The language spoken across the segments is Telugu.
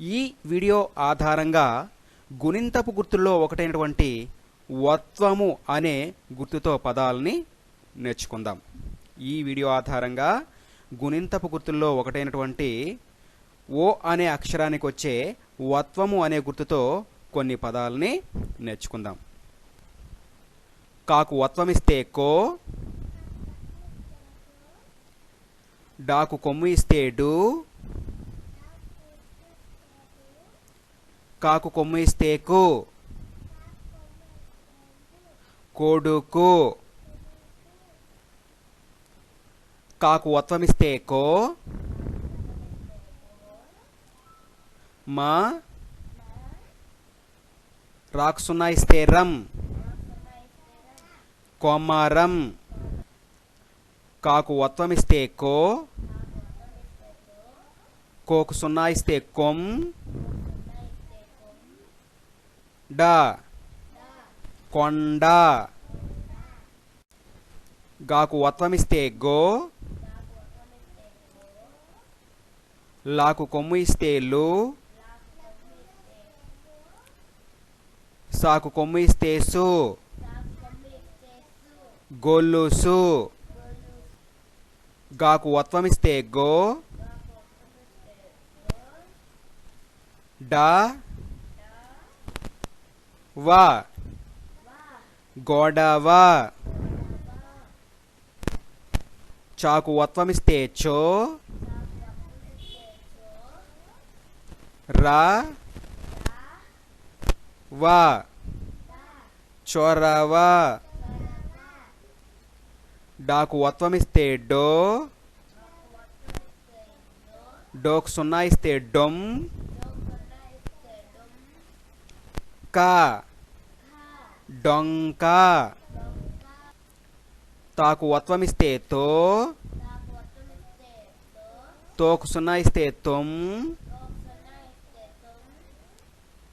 ఈ వీడియో ఆధారంగా గుణింతపు గుర్తుల్లో ఒకటైనటువంటి వత్వము అనే గుర్తుతో పదాలని నేర్చుకుందాం. ఈ వీడియో ఆధారంగా గుణింతపు గుర్తుల్లో ఒకటైనటువంటి ఓ అనే అక్షరానికి వచ్చే వత్వము అనే గుర్తుతో కొన్ని పదాలని నేర్చుకుందాం. కాకు వత్వమిస్తే కో డాకు కొమ్ము ఇస్తే డూ కాకు కొమ్మిస్తేకు కోడుకు. కాకు ఒత్వమిస్తేకో మా. రాకు సున్నా ఇస్తే రం. కొమారం కాకు ఒత్వమిస్తే కో కోకు సున్నా ఇస్తే డా. కొండ. గాకు వత్వమిస్తే గో. లాకు కొమ్ము ఇస్తే లు. సాకు కొమ్ము ఇస్తే సు. గొల్లుసు గాకు వత్వమిస్తే గో. డా. వా గోడవ చాకు వత్వమిస్తే చో రా వా చొరవ డాకు వత్వమిస్తే డో డోకు సున్నా ఇస్తే డొమ్ కా డొంక. తాకు వత్వమిస్తే తో. తోకు సున్నా ఇస్తే తొమ్.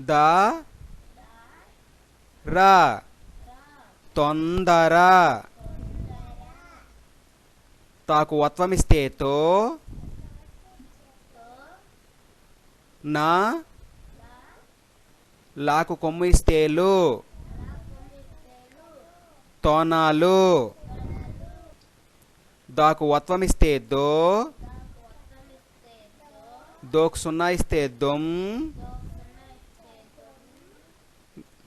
దా. రా. తొందర. తాకు వత్వమిస్తే తో. నా. లాకు కొమ్ము ఇస్తేలు తోనాలు. దాకు వత్వమిస్తే దో. దోకు సున్నా ఇస్తే దొమ్.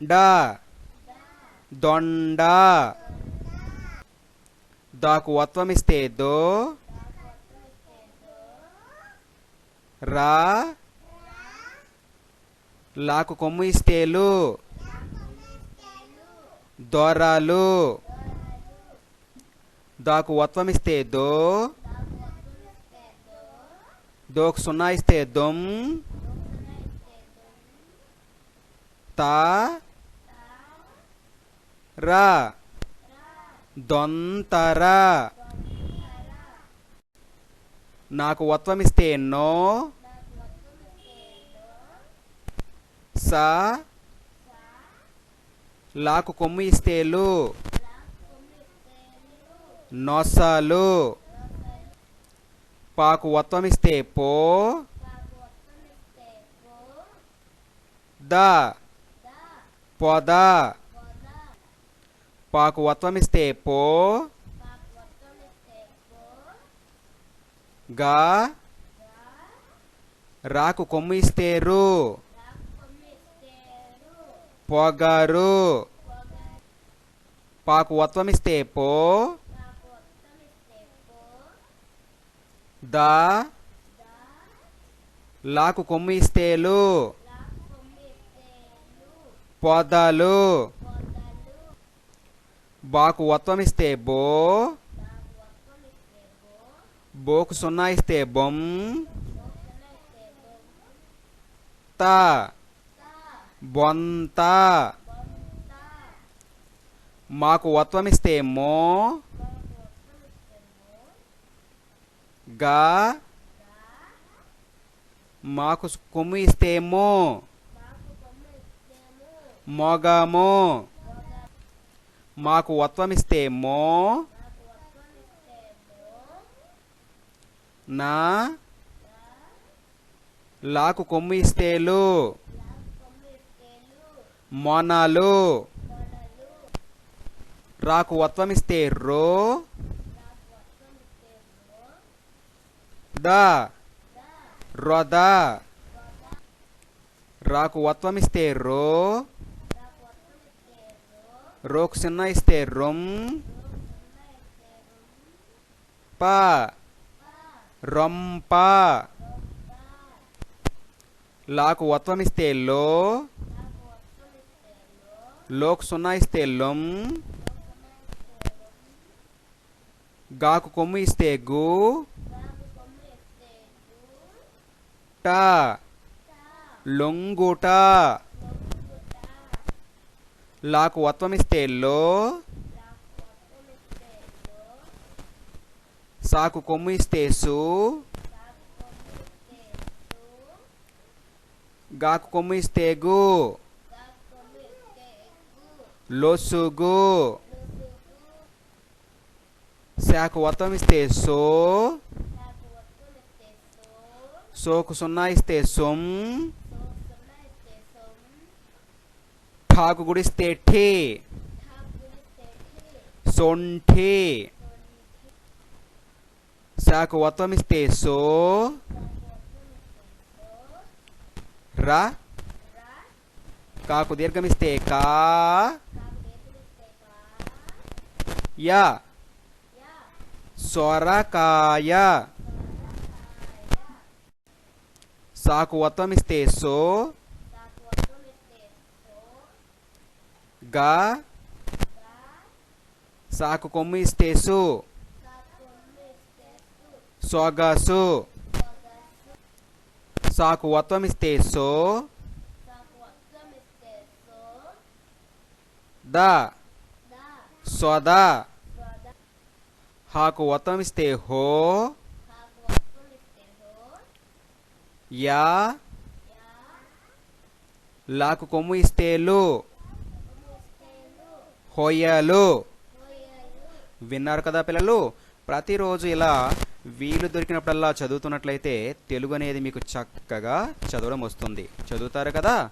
డా. దొండ. దాకు వత్వమిస్తే దో. రా. లాకు కొమ్ము ఇస్తేలు దోరాలు. దాకు వత్వమిస్తే దో. దోకు సున్నా ఇస్తే దొమ్ తా. రా. దొంతరా. నాకు వత్వమిస్తే నో. సా. లాకు కొమ్ము ఇస్తేలు. నొసలు. పాకు వత్వమిస్తే పో. ద. పొద. పాకు వత్వమిస్తే పో. గా. రాకు కొమ్ము ఇస్తేరు. పొగరు. పాకు ఉత్వమిస్తే పో. దా. లాకు కొమ్ము ఇస్తేలు. పొదలు. బాకు ఉత్వమిస్తే బో. బోకు సున్నా ఇస్తే బొమ్. త. బొంత. మాకు వత్వమిస్తే మో. గా. మాకు కొమ్ము ఇస్తేమో మొగము. మాకు వత్వమిస్తే మో. నా. లాకు కొమ్ము ఇస్తేలు. మొనలు. రాకు వత్వమిస్తే రో. ద. రొద. రాకు వత్వమిస్తే రో. రోకు చిన్న ఇస్తే రొమ్ ప. రొంప. లాకు వత్వమిస్తే లో. లోక్ సున్నా ఇస్తే లొమ్ గాకు కొమ్ము ఇస్తే గు ట లొంగుట లాకు వత్వమిస్తే లో సాకు కొమ్ము ఇస్తే సు గాకు కొమ్ము ఇస్తే గు లొసుగు శాకు వత్వం ఇస్తే సో సోకు సున్నా ఇస్తే సొమ్ ఠాకు గుడిస్తే ఠే సొంఠే శాకు వత్వం ఇస్తే సో రా కాకు దీర్ఘమిస్తే కా య. సొరకాయ. సాకు వత్వమిస్తే సో. గా. సాకు కొమ్ము ఇస్తే సు. సొగసు. సాకు వత్వమిస్తే సో. ద. సోదా. హాకు వత్వమిస్తే హో. యా. లాకు కొమ్ము ఇస్తేలు హోయలు. విన్నారు కదా పిల్లలు? ప్రతిరోజు ఇలా వీలు దొరికినప్పుడల్లా చదువుతున్నట్లయితే తెలుగు అనేది మీకు చక్కగా చదవడం వస్తుంది. చదువుతారు కదా?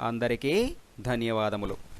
అందరికీ ధన్యవాదములు.